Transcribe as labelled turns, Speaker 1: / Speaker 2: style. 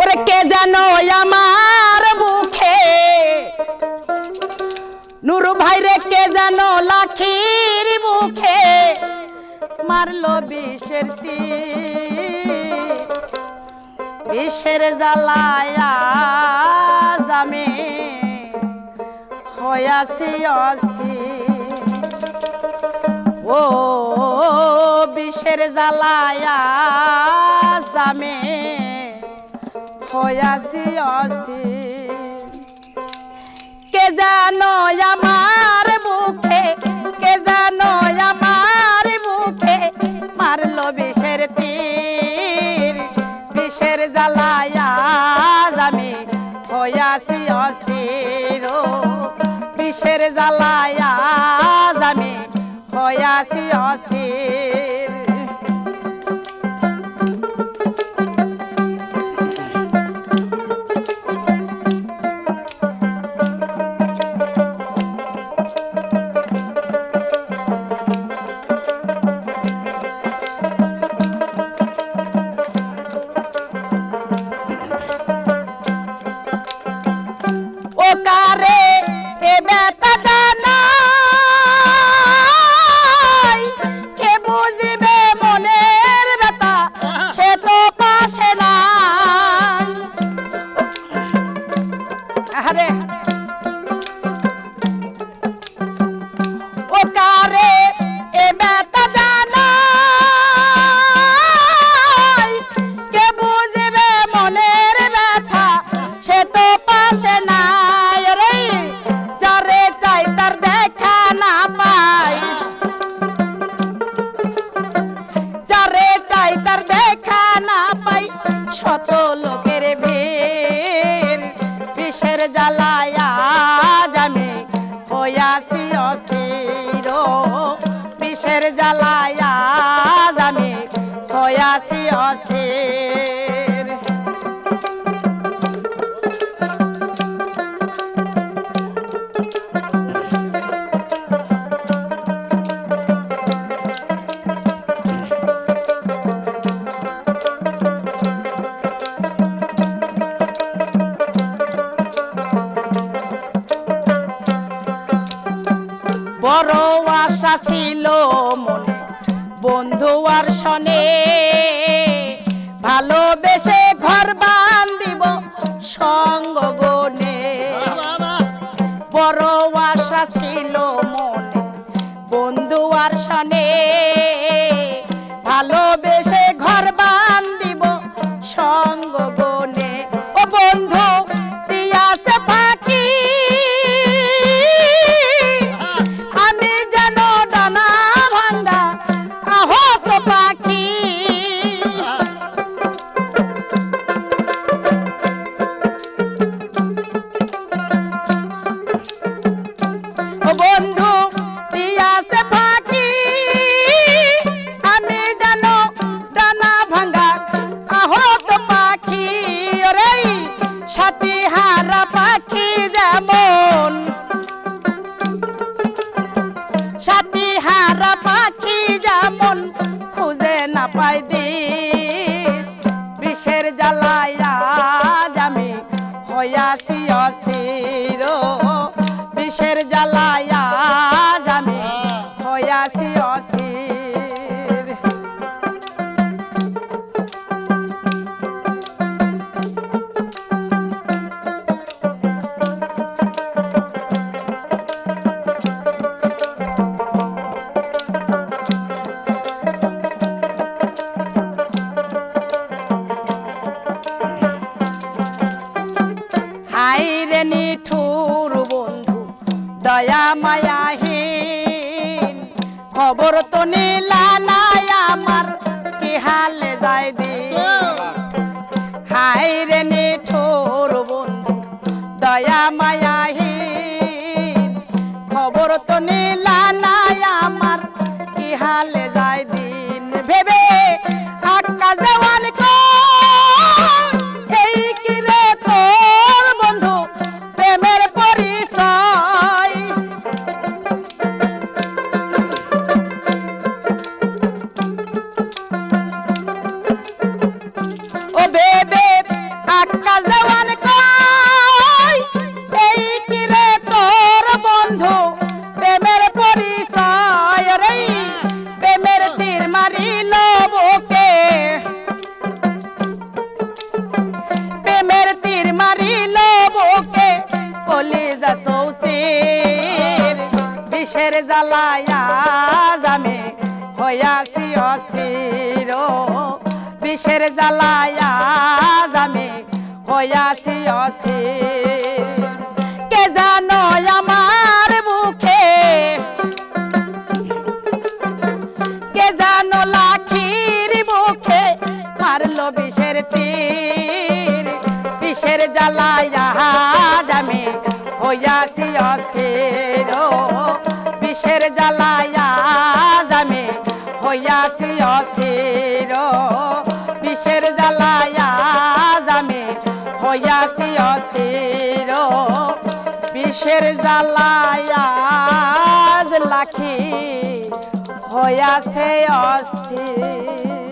Speaker 1: ওরে কে জানো আমার বুকে নুরু ভাই রে কে জানো লাখির বুকে মারলো বিষের বিষের জ্বালায়া জামে হয়াছি অস্থির। ও বিষের জ্বালায়া জামে হয়াছি অস্থির। কে জানো আমার মুখে, কে জানো আমার মুখে মারলো বিষের তীর। বিষের জ্বালায়া আমি হইয়াছি অস্থির। বিষের জ্বালায়া আমি হইয়াছি অস্থির। আরে। ও কারে, এ বেতাটা নাই কে বুঝিবে মনের ব্যথা? সে তো পাশে নাই রে, যারে চাই তার দেখা না পাই। যারে চাই তার দেখা না পাই, শত বিষের জ্বালায়া জামে হইয়াছি অস্থির। বিষের জ্বালায়া জামে হইয়াছি অস্থির। আশা ছিল মনে, বন্ধু আর শনে। ভালোবেসে ঘর বান্ধিব সঙ্গ গনে। বড় আশা ছিল মনে, বন্ধু আর শনে। সাথী হারা পাখি যেমন। সাথী হারা পাখি যেমন খুঁজে না পাই দিস দয়া মায়াহীন। খবর তো নিলা নাই আমার, কি হালে যায় দিন। হাই রে নিঠুর বন্ধু, দয়া মায়াহীন। খবর তো নিলা নাই আমার, কি হালে যায় দিন। ভেবে আকাশ দেওয়ান জ্বালায়া জামে, হইয়াছি অস্থির। বিষের জ্বালায়া জামে, হইয়াছি অস্থির। কে জানো আমার মুখে? কে জানো লাখির মুখে মারলো বিষের তীর? বিষের জ্বালায়া জামে হইয়াছি অস্থির বিষের জ্বালায়া জামে হইয়াছি অস্থির বিষের জ্বালায়া জামে হইয়াছি অস্থির বিষের জ্বালায়া লাখি হইয়াছে অস্থির।